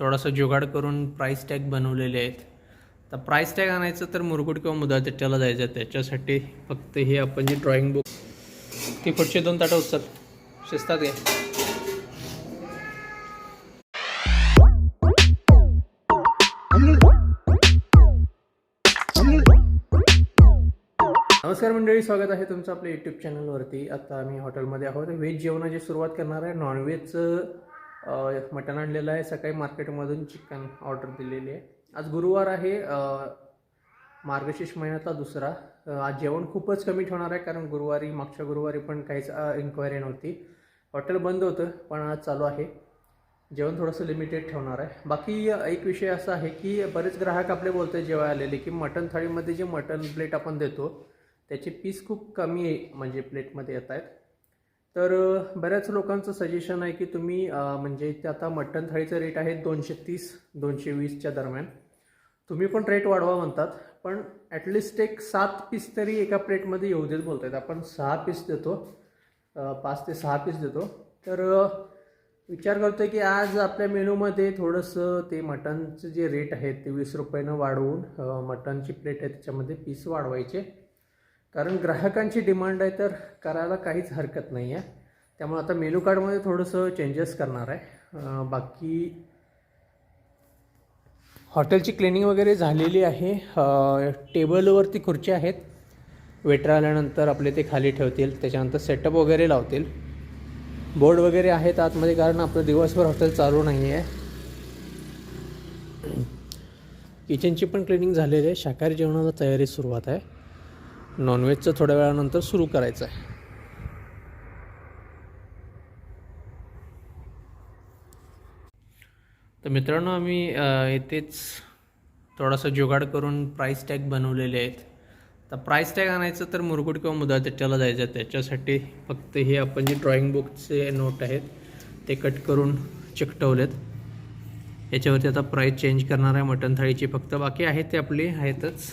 थोडासा जुगाड करून price tag बनवलेले आहेत. तर प्राईस टॅग आणायचं तर मुरगुड किंवा मुदा त्याच्याला जायचं. त्याच्यासाठी फक्त हे आपण जे ड्रॉइंग बुक ती पुढचे दोन ताटं उचल. शिस्तात घ्या. नमस्कार मंडळी स्वागत आहे तुमचं आपल्या यूट्यूब चॅनलवरती आता आम्ही हॉटेलमध्ये आहोत. व्हेज जेवणाची सुरुवात करणार आहे. नॉनव्हेजचं मटण आणलेलं आहे. सकाळी मार्केटमधून चिकन ऑर्डर दिलेली आहे. आज गुरुवार आहे. मार्गशीर्ष महिन्यातला दुसरा. आज जेवण खूपच कमी ठेवणार आहे कारण गुरुवारी मागच्या गुरुवारी पण काहीच इन्क्वायरी नव्हती. हॉटेल बंद होतं पण आज चालू आहे. जेवण थोडंसं लिमिटेड ठेवणार आहे. बाकी एक विषय असा आहे की बरेच ग्राहक आपले बोलते जेव्हा आलेले की मटन थाळीमध्ये जे मटन प्लेट आपण देतो त्याचे पीस खूप कमी आहे म्हणजे प्लेटमध्ये येत आहेत तर बऱ्याच लोकांचं सजेशन आहे की तुम्ही म्हणजे ते आता मटन थाळीचं रेट आहे दोनशे तीस दोनशे वीसच्या दरम्यान. तुम्ही पण रेट वाढवा म्हणतात पण ॲटलिस्ट एक सात पीस तरी एका प्लेटमध्ये येऊ देत बोलत आहेत आपण सहा पीस देतो पाच ते सहा पीस देतो. तर विचार विचार आहे की आज आपल्या मेनूमध्ये थोडंसं ते मटनचं जे रेट आहे ते वीस रुपयानं वाढवून मटणची मटनची प्लेट आहे त्याच्यामध्ये पीस वाढवायचे. कारण ग्राहकांची डिमांड आहे तर करायला काहीच हरकत नाही आहे. त्यामुळे आता मेनू कार्डमध्ये थोडंसं चेंजेस करणार आहे. बाकी हॉटेलची क्लिनिंग वगैरे झालेली आहे. टेबलवरती खुर्च्या आहेत. वेटर आल्यानंतर आपले ते खाली ठेवतील. त्याच्यानंतर सेटअप वगैरे लावतील. बोर्ड वगैरे आहेत आतमध्ये कारण आपलं दिवसभर हॉटेल चालू नाही आहे. किचनची पण क्लिनिंग झालेली आहे. शाकाहारी जेवणाला तयारी सुरुवात आहे. नॉनव्हेजचं थोड्या वेळानंतर सुरू करायचं आहे तर मित्रांनो आम्ही येथेच थोडासा जुगाड करून प्राईस टॅग बनवलेले आहेत. तर प्राईस टॅग आणायचं तर मुरगुड किंवा मुदा त्याच्याला जायचं. आहे त्याच्यासाठी फक्त हे आपण जे ड्रॉइंग बुकचे नोट आहेत ते कट करून चिकटवलेत. याच्यावरती आता प्राईस चेंज करणार आहे मटन थाळीची फक्त बाकी आहेत ते आपली आहेतच.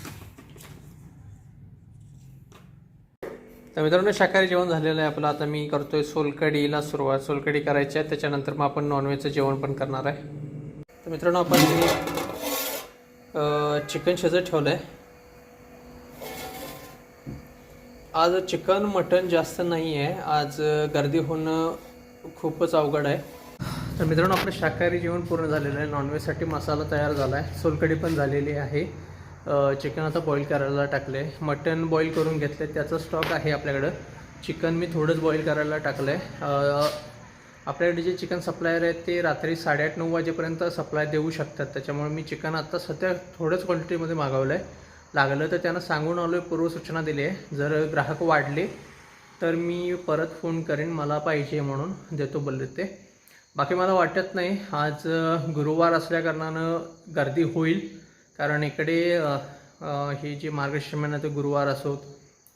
तर मित्रांनो शाकाहारी जेवण झालेलं आहे आपलं. आता मी करतोय सोलकडीला सुरुवात. सोलकडी करायची आहे त्याच्यानंतर मग आपण नॉनव्हेजचं जेवण पण करणार आहे. तर मित्रांनो आपण चिकन शिजत ठेवलं आहे आज चिकन मटन जास्त नाही आहे आज गर्दी होणं खूपच अवघड आहे. तर मित्रांनो आपलं शाकाहारी जेवण पूर्ण झालेलं आहे. नॉनव्हेजसाठी मसाला तयार झाला आहे सोलकडी पण झालेली आहे. चिकन आता बॉईल करायला टाकले मटन बॉईल करून घेतले त्याचा स्टॉक आहे आपल्याकडं. चिकन मी थोडंच बॉईल करायला टाकलं आहे आपल्याकडे जे चिकन सप्लायर आहेत ते रात्री साडेआठ नऊ वाजेपर्यंत सप्लाय देऊ शकतात. त्याच्यामुळे मी चिकन आत्ता सध्या थोड्याच क्वांटिटीमध्ये मागवलं आहे लागलं तर त्यांना सांगून आलो आहे पूर्वसूचना दिली आहे जर ग्राहक वाढले तर मी परत फोन करेन. मला पाहिजे म्हणून देतो बोलले ते. बाकी मला वाटत नाही. आज गुरुवार असल्याकारणानं गर्दी होईल. कारण इकडे हे जे मार्गशीर्ष महिन्याचे गुरुवार असोत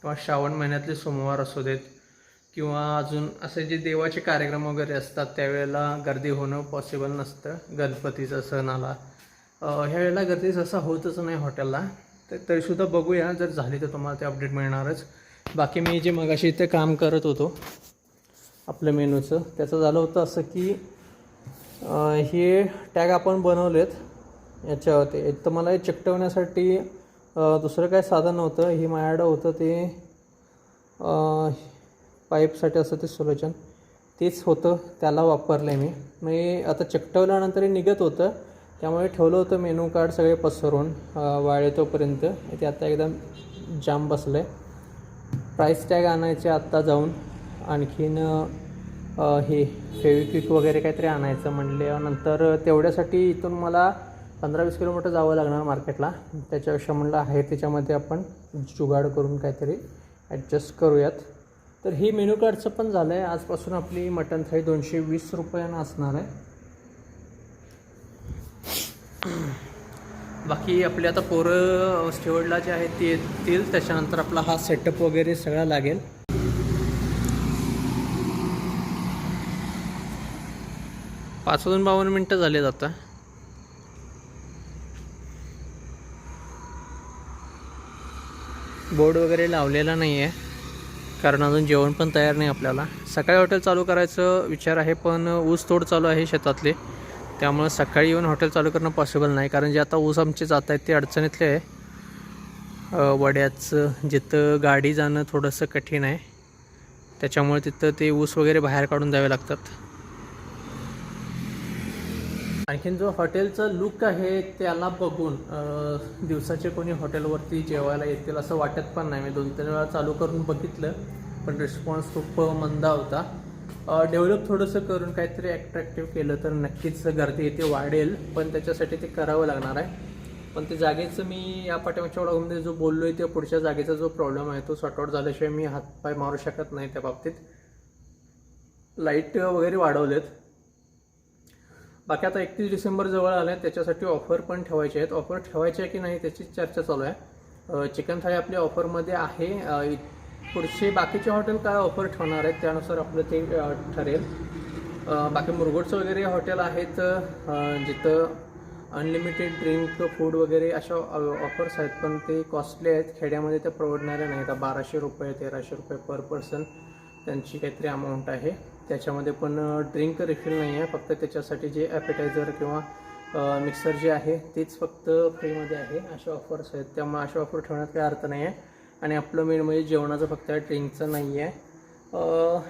किंवा श्रावण महिन्यातले सोमवार असू देत किंवा अजून असे जे देवाचे कार्यक्रम वगैरे असतात त्यावेळेला गर्दी होणं पॉसिबल नसतं. गणपतीचा सण आला. ह्या वेळेला गर्दी जसं होतच नाही हॉटेलला. तर तरीसुद्धा बघूया. जर झाली तर तुम्हाला ते अपडेट मिळणारच. बाकी मी जे मगाशी इथे काम करत होतो आपलं मेनूचं त्याचं झालं होतं असं की हे टॅग आपण बनवलेत. याच्यावरती. एक तर मला हे चिकटवण्यासाठी दुसरं काय साधन नव्हतं. हे माझ्याकडं होतं ते पाईपसाठी असं ते सोल्युशन. तेच होतं. त्याला वापरलं आहे मी. मी आता चिकटवल्यानंतर हे निघत होतं. त्यामुळे ठेवलं होतं मेनू कार्ड सगळे पसरून वाळेतोपर्यंत ते आता एकदम जाम बसलं आहे प्राईस टॅग आणायचे आत्ता जाऊन. आणखीन हे फेविक्विक वगैरे काहीतरी आणायचं म्हणल्यानंतर तेवढ्यासाठी इथून मला पंधरा वीस किलोमीटर जावं लागणार मार्केटला. त्याच्यापेक्षा म्हणलं आहे त्याच्यामध्ये आपण जुगाड करून काहीतरी ॲडजस्ट करूयात. तर ही मेनू कार्डचं पण झालं आहे आजपासून आपली मटन थाळी दोनशे वीस रुपयानं असणार आहे. बाकी आपले आता पोरं स्टेवडला जे आहेत ते येतील. त्याच्यानंतर आपला हा सेटअप वगैरे सगळा लागेल. पाच दोन बावन्न मिनटं झाले आता. बोर्ड वगैरे लावलेला नाही आहे कारण अजून जेवण पण तयार नाही आपल्याला. सकाळी हॉटेल चालू करायचं विचार आहे पण ऊस तोड चालू आहे शेतातले. त्यामुळं सकाळी येऊन हॉटेल चालू करणं पॉसिबल नाही. कारण जे आता ऊस आमचे जात आहेत ते अडचणीतले आहे. वड्याचं जिथं गाडी जाणं थोडंसं कठीण आहे. त्याच्यामुळे तिथं ते ऊस वगैरे बाहेर काढून द्यावे लागतात. आणखीन जो हॉटेलचं लुक आहे त्याला बघून दिवसाचे कोणी हॉटेलवरती जेवायला येतील असं वाटत पण नाही. मी दोन तीन वेळा चालू करून बघितलं पण रिस्पॉन्स खूप मंदा होता. डेव्हलप थोडंसं करून काहीतरी ॲट्रॅक्टिव्ह केलं तर नक्कीच गर्दी इथे वाढेल पण त्याच्यासाठी ते करावं लागणार आहे. पण ते जागेचं मी या पाठीमागच्या ओळखमध्ये जो बोललो आहे त्या पुढच्या जागेचा जो प्रॉब्लेम आहे तो सॉर्ट आउट झाल्याशिवाय मी हातपाय मारू शकत नाही त्या बाबतीत. लाइट वगैरे वाढवलेत. बाकी आता एकतीस डिसेंबर जवळ आलं आहे त्याच्यासाठी ऑफर पण ठेवायचे आहेत. ऑफर ठेवायचे आहे की नाही त्याची चर्चा चालू आहे. चिकन थाळी आपल्या ऑफरमध्ये आहे. पुढचे बाकीचे हॉटेल काय ऑफर ठेवणार आहेत त्यानुसार आपलं ते ठरेल. बाकी मुरगोडचं वगैरे हॉटेल आहेत जिथं अनलिमिटेड ड्रिंक फूड वगैरे अशा ऑफर्स आहेत. पण ते कॉस्टली आहेत. खेड्यामध्ये ते नाही नाहीत. बाराशे रुपये तेराशे रुपये पर पर्सन त्यांची काहीतरी अमाऊंट आहे. त्याच्यामध्ये पण ड्रिंक रिफिल नाही आहे फक्त त्याच्यासाठी जे ॲपेटायझर किंवा मिक्सर जे आहे तेच फक्त फ्रीमध्ये आहे. अशा ऑफर्स आहेत. त्यामुळे अशा ऑफर ठेवण्यात काही अर्थ नाही आहे आणि आपलं मेन म्हणजे जेवणाचं फक्त ड्रिंकचं नाही आहे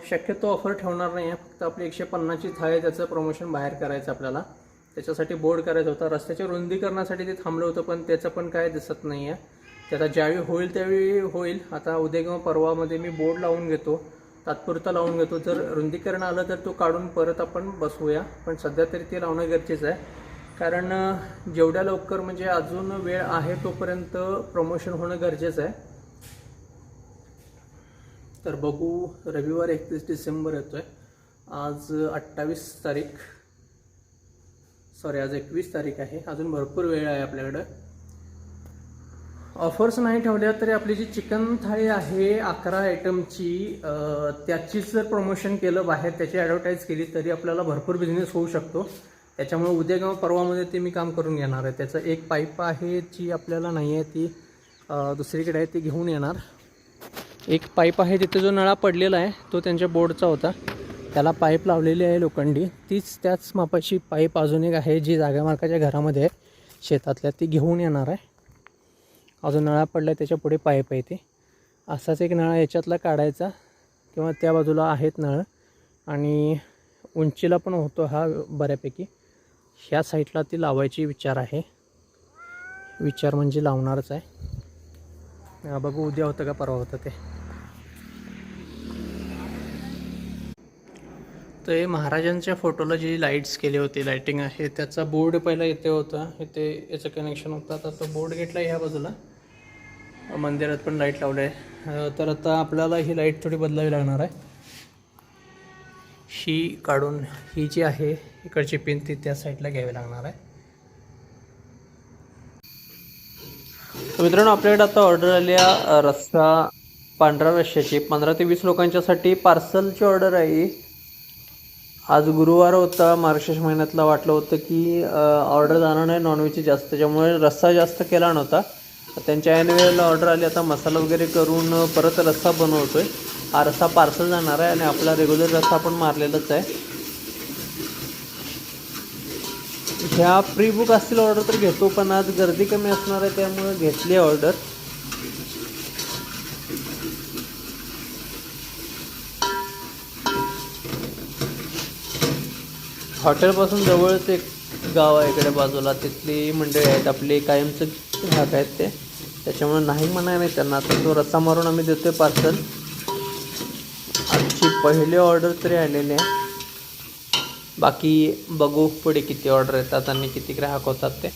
शक्यतो ऑफर ठेवणार नाही आहे फक्त आपली एकशे पन्नासची थाळी आहे त्याचं प्रमोशन बाहेर करायचं आपल्याला. त्याच्यासाठी बोर्ड करायचा होता. रस्त्याच्या रुंदीकरणासाठी ते थांबलं होतं पण त्याचं पण काय दिसत नाही आहे ते आता ज्यावेळी होईल त्यावेळी होईल. आता उद्या किंवा परवामध्ये मी बोर्ड लावून घेतो. तात्पुरता लावून घेतो. जर रुंदीकरण आलं तर तो काढून परत आपण बसवूया. पण सध्या तरी ते लावणं गरजेचं आहे. कारण जेवढ्या लवकर म्हणजे अजून वेळ आहे तोपर्यंत प्रमोशन होणं गरजेचं आहे. तर बघू रविवार एकतीस डिसेंबर येतोय. आज अठ्ठावीस तारीख. सॉरी आज एकवीस तारीख आहे. अजून भरपूर वेळ आहे आपल्याकडं. ऑफर्स नाही ठेवल्या तरी आपली जी चिकन थाळी आहे अकरा आयटमची त्याचीच जर प्रमोशन केलं बाहेर त्याची ॲडव्हर्टाईज केली तरी आपल्याला भरपूर बिझनेस होऊ शकतो. त्याच्यामुळे उद्या किंवा परवामध्ये ते मी काम करून घेणार आहे. त्याचं एक पाईप आहे जी आपल्याला नाही आहे ती दुसरीकडे आहे ती घेऊन येणार. एक पाईप आहे तिथे जो नळा पडलेला आहे तो त्यांच्या बोर्डचा होता. त्याला पाईप लावलेली आहे लोखंडी. तीच त्याच मापाची पाईप अजून एक आहे जी जागा मालकाच्या घरामध्ये आहे. शेतातल्या ती घेऊन येणार आहे. अजून नळा पडला आहे त्याच्या पुढे पाईप आहे ते. असाच एक नळा याच्यातला काढायचा किंवा त्या बाजूला आहेत नळ. आणि उंचीला पण होतो हा बऱ्यापैकी. ह्या साईडला ती लावायची विचार आहे. विचार म्हणजे लावणारच आहे. बघू उद्या होतं का परवा होतं ते. तर हे महाराजांच्या फोटोला जी लाईट्स केली होती लाईटिंग आहे त्याचा बोर्ड पहिला इथे होता. इथे याचं कनेक्शन होतं. आता तो बोर्ड घेतला ह्या बाजूला. मंदिरात पण लाइट लावलं आहे. तर आता आपल्याला ही लाइट थोडी बदलावी लागणार आहे. ही काढून ही जी आहे इकडची पिन ती त्या साईडला घ्यावी लागणार आहे. मित्रांनो आपल्याकडे आता ऑर्डर आली रस्सा पांढऱ्या रश्श्याची. पंधरा ते वीस लोकांच्यासाठी पार्सलची ऑर्डर आहे आज गुरुवार होता मार्गशीर्ष महिन्यातला वाटलं होतं की ऑर्डर जाणार नाही नॉनव्हेजची जास्त. त्याच्यामुळे रस्सा जास्त केला नव्हता. त्यांच्या ऐनवेळेला ऑर्डर आली. आता मसाला वगैरे करून परत रस्सा बनवतोय. हा रस्सा पार्सल जाणार आहे आणि आपला रेग्युलर रस्सा पण मारलेलाच आहे. ह्या प्री बुक असतील ऑर्डर तर घेतो पण आज गर्दी कमी असणार आहे त्यामुळे घेतली ऑर्डर हॉटेलपासून जवळच एक गाव आहे इकडे बाजूला. तिथली मंडळी आहेत आपली कायमचं ग्राहक आहेत ते. त्याच्यामुळे नाही म्हणाय नाही त्यांना. आता तो रस्सा मारून आम्ही देतो आहे पार्सल आमची पहिली ऑर्डर तरी आलेली आहे. बाकी बघू पुढे किती ऑर्डर येतात आणि किती ग्राहक होतात ते.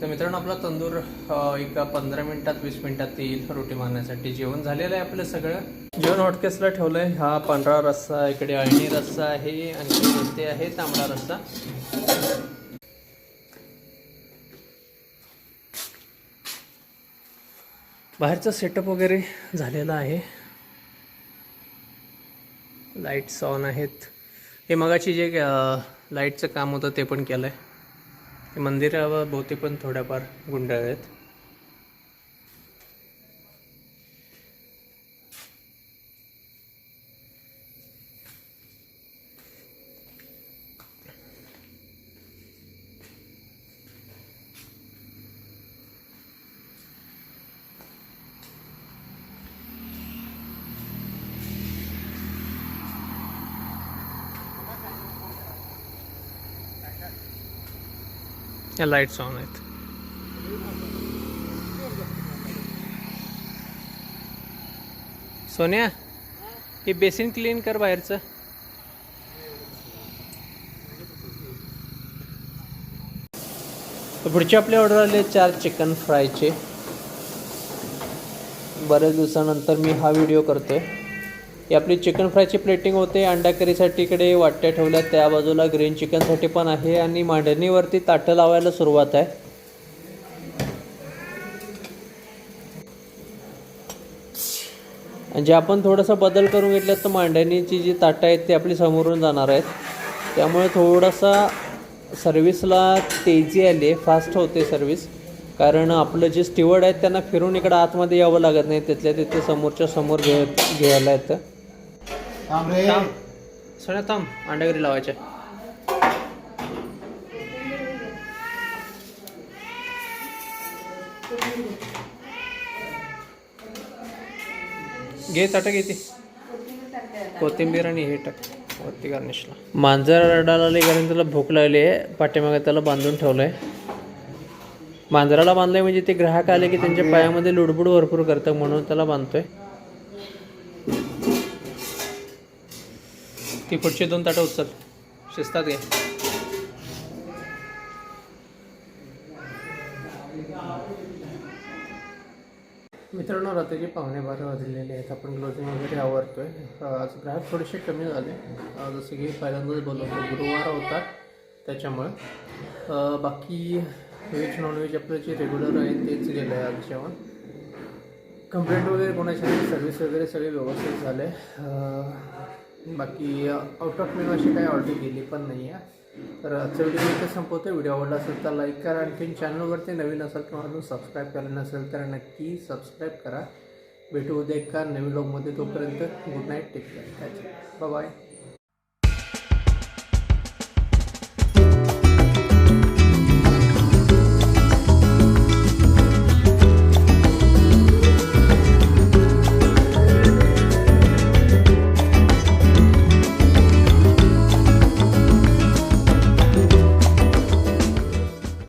तर मित्रांनो आपला तंदूर एका पंधरा मिनिटात वीस मिनिटात येईल रोटी मारण्यासाठी. जेवण झालेलं आहे आपलं सगळं. जेवण हॉटकेसला ठेवलं आहे हा पांढरा रस्सा इकडे अळणी रस्सा आहे आणि ते आहे तांबडा रस्सा. बाहेरचा सेटअप वगैरे झालेला आहे. लाईट्स ऑन आहेत. हे मगाची जे लाईटचं काम होतं ते पण केलं आहे मंदिराभोवती पण थोड्याफार गुंडाळ आहेत या लाईट्स ऑन आहेत. सोन्या हे बेसिन क्लीन कर बाहेरचं. पुढची आपली ऑर्डर आली आहे चार चिकन फ्रायचे बऱ्याच दिवसानंतर मी हा व्हिडिओ करतोय. ही आपली चिकन फ्रायची प्लेटिंग होते. अंडा करीसाठी इकडे वाट्या ठेवल्या त्या बाजूला ग्रीन चिकनसाठी पण आहे आणि मांडणीवरती ताटं लावायला सुरुवात आहे. आणि जे आपण थोडासा बदल करून घेतल्यात तर मांडणीची जी ताटं आहेत ती आपली समोरून जाणार आहेत. त्यामुळे थोडासा सर्विसला तेजी आली आहे फास्ट होते सर्विस कारण आपलं जे स्टिवर्ड आहेत त्यांना फिरून इकडं आतमध्ये यावं लागत नाही. तिथल्या तिथे समोरच्या समोर घे घ्यायला येतं. थांब. सोन्या थांब. अंड्यागरी लावायच्या घे ताटं घेते कोथिंबीर आणि हे टाक. वरती गार्निशला मांजर रडायला लागले कारण त्याला भूक लागली आहे. पाठीमागे त्याला बांधून ठेवलं आहे मांजराला बांधलंय म्हणजे ते ग्राहक आले की त्यांच्या पायामध्ये लुडबुड भरपूर करतं म्हणून त्याला बांधतोय. ती पुढची दोन ताटं उचल. शिस्तात घे. मित्रांनो रात्रीचे पाहुणे बारा वाजलेले आहेत. आपण क्लोजिंग वगैरे आवरतोय. आज ग्राहक थोडेसे कमी झाले. जसं की पहिल्यांदाच बोललो होतो गुरुवार होता. त्याच्यामुळे बाकी व्हेज नॉनव्हेज आपलं जे रेग्युलर आहे तेच गेलं आहे आज जेवण. कंप्लेंट वगैरे कोणाची सर्विस सर्व्हिस वगैरे सगळे व्यवस्थित झाले. बाकी आउट ऑफ मेनू अशी काही ऑर्डर गेली पण नाही आहे तर uh, आजचा व्हिडिओ इथे संपवतो व्हिडिओ आवडला असेल तर लाईक करा. आणखीन चॅनलवरती नवीन असेल किंवा अजून सबस्क्राईब केलं नसेल तर नक्की सबस्क्राईब करा. भेटू उद्या एका नवीन ब्लॉगमध्ये तोपर्यंत good night take care bye